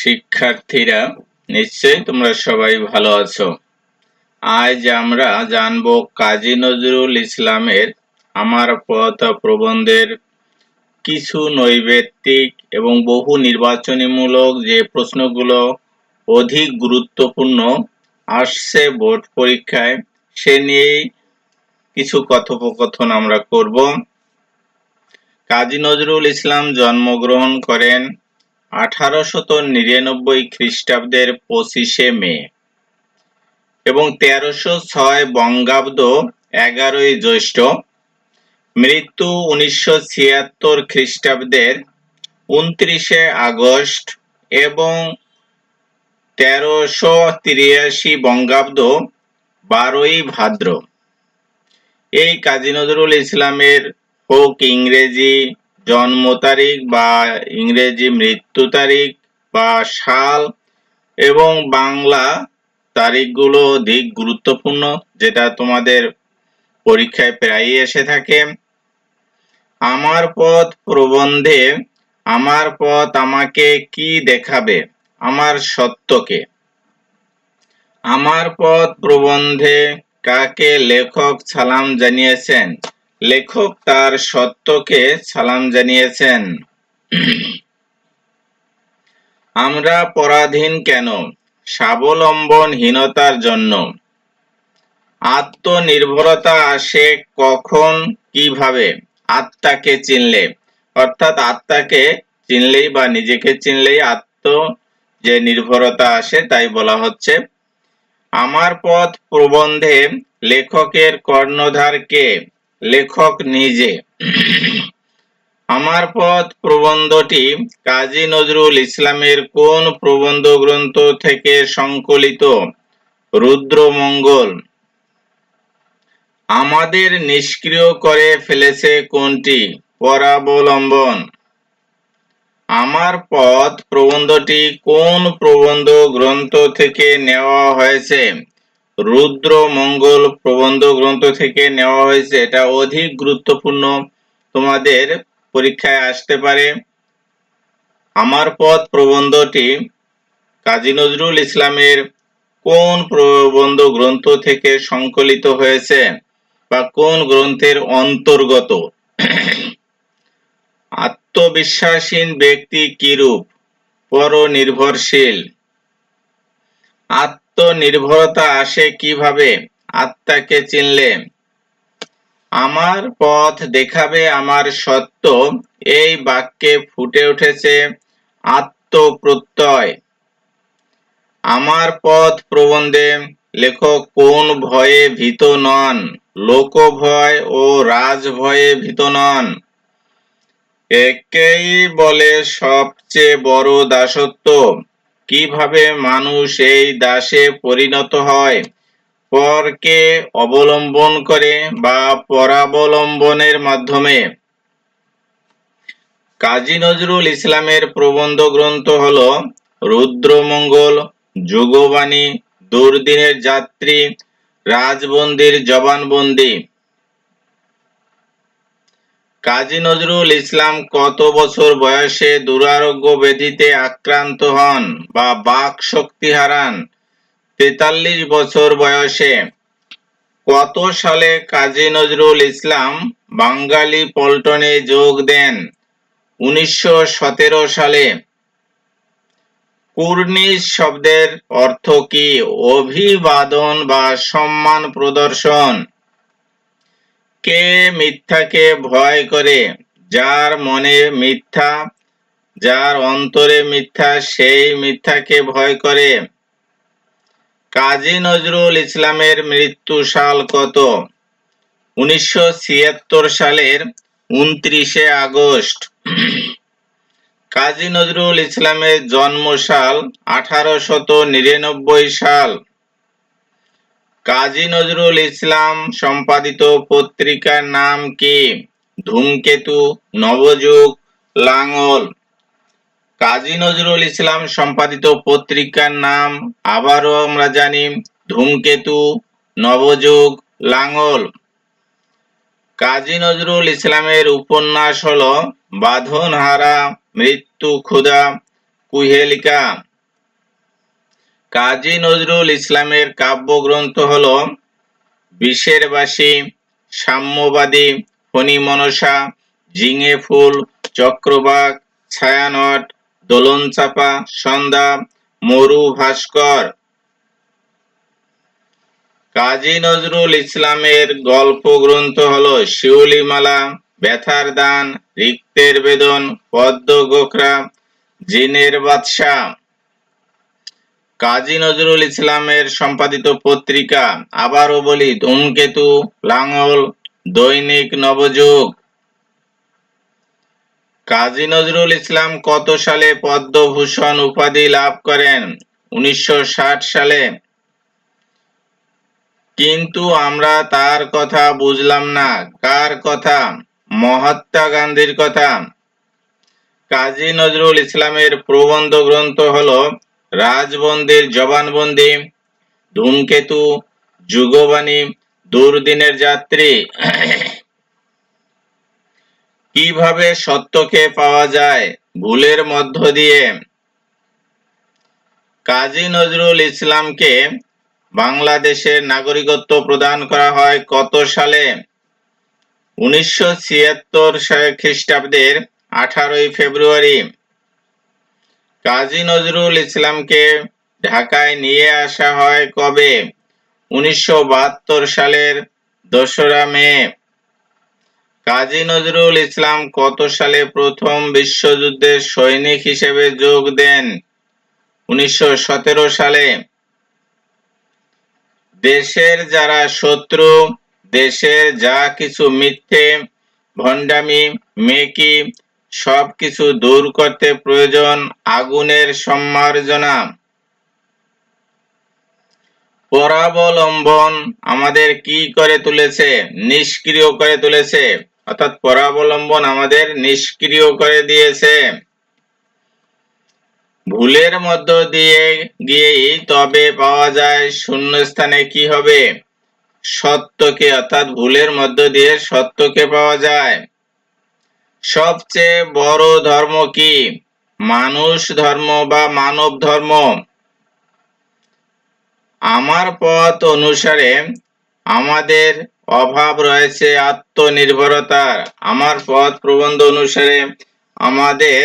শিক্ষার্থীরা, নিশ্চয়ই তোমরা সবাই ভালো আছো। আজ আমরা জানব কাজী নজরুল ইসলামের আমার পথ প্রবন্ধের কিছু নৈবেত্তিক এবং বহু নির্বাচনীমূলক যে প্রশ্নগুলো অধিক গুরুত্বপূর্ণ আসছে বোর্ড পরীক্ষায়, সে নিয়েই কিছু কথোপকথন আমরা করব। কাজী নজরুল ইসলাম জন্মগ্রহণ করেন আঠারোশত নিরানব্বই খ্রিস্টাব্দের পঁচিশে মে এবং তেরোশো ছয় বঙ্গাব্দ এগারোই জ্যৈষ্ঠ মৃত্যু উনিশশো ছিয়াত্তর খ্রিস্টাব্দের উনত্রিশে আগস্ট এবং তেরোশো তিরাশি বঙ্গাব্দ বারোই ভাদ্র। এই কাজী নজরুল ইসলামের হোক ইংরেজি জন্ম তারিখ বা ইংরেজি মৃত্যু তারিখ বা সাল এবং বাংলা তারিখগুলো অধিক গুরুত্বপূর্ণ, যেটা তোমাদের পরীক্ষায় প্রায়ই এসে থাকে। আমার পথ প্রবন্ধে আমার পথ আমাকে কি দেখাবে? আমার সত্যকে। আমার পথ প্রবন্ধে কাকে লেখক সালাম জানিয়েছেন? লেখক তার সত্যকে সালাম জানিয়েছেন। আমরা পরাধীন কেন? স্বাবলম্বনহীনতার জন্য। আত্মনির্ভরতা আসে কখন, কীভাবে? আত্মাকে চিনলে। অর্থাৎ আত্মাকে চিনলেই বা নিজেকে চিনলেই আত্ম যে নির্ভরতা আসে তাই বলা হচ্ছে। আমার পথ প্রবন্ধে লেখকের কর্ণধার কে? লেখক নিজে। আমার পথ প্রবন্ধটি কাজী নজরুল ইসলামের কোন প্রবন্ধ গ্রন্থ থেকে সংকলিত? রুদ্রমঙ্গল। আমাদের নিষ্ক্রিয় করে ফেলেছে কোনটি? পরাবলম্বন। আমার পথ প্রবন্ধটি কোন প্রবন্ধ গ্রন্থ থেকে নেওয়া হয়েছে? রুদ্র মঙ্গল প্রবন্ধ গ্রন্থ থেকে নেওয়া হয়েছে। এটা অধিক গুরুত্বপূর্ণ তোমাদের পরীক্ষায় আসতে পারে। আমার পথ প্রবন্ধটি কাজী নজরুল ইসলামের কোন প্রবন্ধ গ্রন্থ থেকে সংকলিত হয়েছে বা কোন গ্রন্থের অন্তর্গত? আত্মবিশ্বাসীন ব্যক্তি কিরূপ? পরনির্ভরশীল। আত্মনির্ভরতা আসে কীভাবে? আত্মাকে চিনলে আমার পথ দেখাবে আমার সত্য। এই বাক্যে ফুটে উঠেছে আত্মপ্রত্যয়। আমার পথ প্রবন্ধে লেখক কোন ভয়ে ভীত নন? লোক ভয় ও রাজ ভয়ে ভীত নন। একেই বলে সবচেয়ে বড় দাসত্ব। কীভাবে মানুষ এই দাসে পরিণত হয়? পরকে অবলম্বন করে বা পরাবলম্বনের মাধ্যমে? কাজী নজরুল ইসলামের প্রবন্ধ গ্রন্থ হল রুদ্রমঙ্গল, যুগবাণী, দুর্দিনের যাত্রী, রাজবন্দির জবানবন্দি। কাজী নজরুল ইসলাম কত বছর বয়সে দুরারোগ্য ব্যাধিতে আক্রান্ত হন বা বাক শক্তি হারান? তেতাল্লিশ বছর বয়সে। কত সালে কাজী নজরুল ইসলাম বাঙালি পল্টনে যোগ দেন? উনিশশো সতেরো সালে। কুর্নিশ শব্দের অর্থ কি? অভিবাদন বা সম্মান প্রদর্শন? কে মিথ্যাকে ভয় করে? যার মনে মিথ্যা, যার অন্তরে মিথ্যা, সেই মিথ্যাকে ভয় করে। কাজী নজরুল ইসলামের মৃত্যু সাল কত? উনিশশো ছিয়াত্তর সালের উনত্রিশে আগস্ট। কাজী নজরুল ইসলামের জন্মসাল আঠারো শত নিরানব্বই সাল। কাজী নজরুল ইসলাম সম্পাদিত পত্রিকার নাম কি? ধূমকেতু, নবযুগ লাঙ্গল কাজী নজরুল ইসলাম সম্পাদিত পত্রিকার নাম আবারও আমরা জানি, ধূমকেতু, নবযুগ লাঙ্গল কাজী নজরুল ইসলামের উপন্যাস হল বাঁধনহারা, মৃত্যু ক্ষুধা কুহেলিকা। কাজী নজরুল ইসলামের কাব্যগ্রন্থ হল বিষের বাসী সাম্যবাদী, ফণি মনসা, ঝিঙে ফুল, চক্রবাক, ছায়ানট, দোলন চাপা, সন্ধ্যা, মরু ভাস্কর। কাজী নজরুল ইসলামের গল্প গ্রন্থ হল শিউলিমালা, ব্যথার দান, রিক্তের বেদন, পদ্ম গোখরা, জিনের বাদশাহ। কাজী নজরুল ইসলামের সম্পাদিত পত্রিকা, আবারও বলি, ধূমকেতু, লাঙল, দৈনিক নবযুগ। কাজী নজরুল ইসলাম কত সালে পদ্মভূষণ উপাধি লাভ করেন? উনিশশো ষাট সালে। কিন্তু আমরা তার কথা বুঝলাম না। কার কথা? মহাত্মা গান্ধীর কথা। কাজী নজরুল ইসলামের প্রবন্ধ গ্রন্থ হল রাজবন্দির, জবানবন্দি, ধূমকেতু, যুগবাণী, দুর্দিনের যাত্রী। কীভাবে সত্যকে পাওয়া যায়? ভুলের মধ্য দিয়ে। কাজী নজরুল ইসলামকে বাংলাদেশের নাগরিকত্ব প্রদান করা হয় কত সালে? উনিশশো ছিয়াত্তর খ্রিস্টাব্দের আঠারোই ফেব্রুয়ারি। কাজী নজরুল ইসলামকে ঢাকায় নিয়ে আসা হয় কবে? উনিশশো বাহাত্তর সালের দোসরা মে। কাজী নজরুল ইসলাম কত সালে প্রথম বিশ্বযুদ্ধে সৈনিক হিসেবে যোগ দেন? উনিশশো সতেরো সালে। দেশের যারা শত্রু, দেশের যা কিছু মিথ্যে, ভণ্ডামি, মেকি সব কিছু দূর করতে প্রয়োজন আগুনের সম্মার্জনা। পরাবলম্বন আমাদের কি করে তুলেছে? নিষ্ক্রিয় করে তুলেছে। অর্থাৎ পরাবলম্বন আমাদের নিষ্ক্রিয় করে দিয়েছে। ভুলের মধ্য দিয়ে গিয়েই তবে পাওয়া যায় শূন্যস্থানে কি হবে? সত্যকে, অর্থাৎ ভুলের মধ্য দিয়ে সত্যকে পাওয়া যায়। সবচেয়ে বড় ধর্ম কি? মানুষ ধর্ম বা মানব ধর্ম? আমার পথ অনুসারে আমাদের অভাব রয়েছে আত্মনির্ভরতার। আমার পথ প্রবন্ধ অনুসারে আমাদের